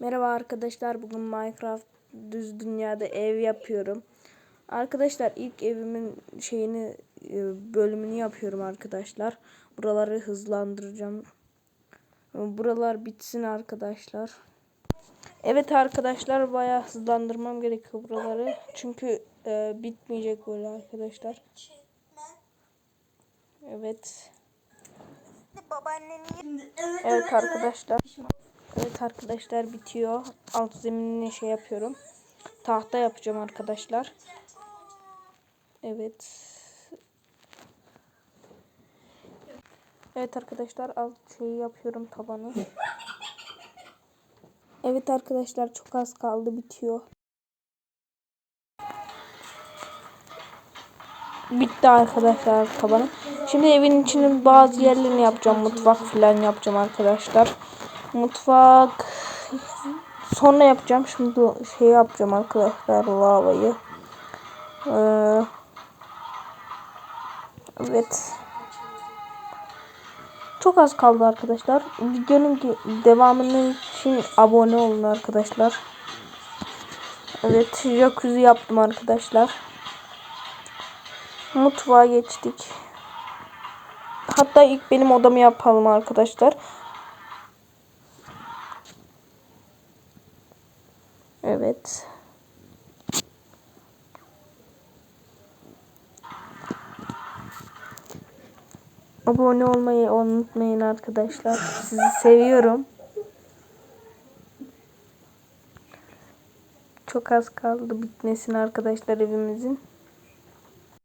Merhaba arkadaşlar. Bugün Minecraft düz dünyada ev yapıyorum. Arkadaşlar ilk evimin şeyini e, bölümünü yapıyorum arkadaşlar. Buraları hızlandıracağım. Buralar bitsin arkadaşlar. Evet arkadaşlar bayağı hızlandırmam gerekiyor buraları. Çünkü e, bitmeyecek böyle arkadaşlar. Evet. Evet arkadaşlar. Arkadaşlar bitiyor. Alt zeminine şey yapıyorum. Tahta yapacağım arkadaşlar. Evet. Evet arkadaşlar alt şeyi yapıyorum tabanı. Evet arkadaşlar çok az kaldı bitiyor. Bitti arkadaşlar tabanı. Şimdi evin içinin bazı yerlerini yapacağım. Mutfak falan yapacağım arkadaşlar. Mutfak sonra yapacağım. Şimdi şey yapacağım arkadaşlar lavayı. Ee, evet. Çok az kaldı arkadaşlar. Videonun devamının için abone olun arkadaşlar. Evet, jacuzzi yaptım arkadaşlar. Mutfağa geçtik. Hatta ilk benim odamı yapalım arkadaşlar. Evet. Abone olmayı unutmayın arkadaşlar. Sizi seviyorum. Çok az kaldı bitmesin arkadaşlar evimizin.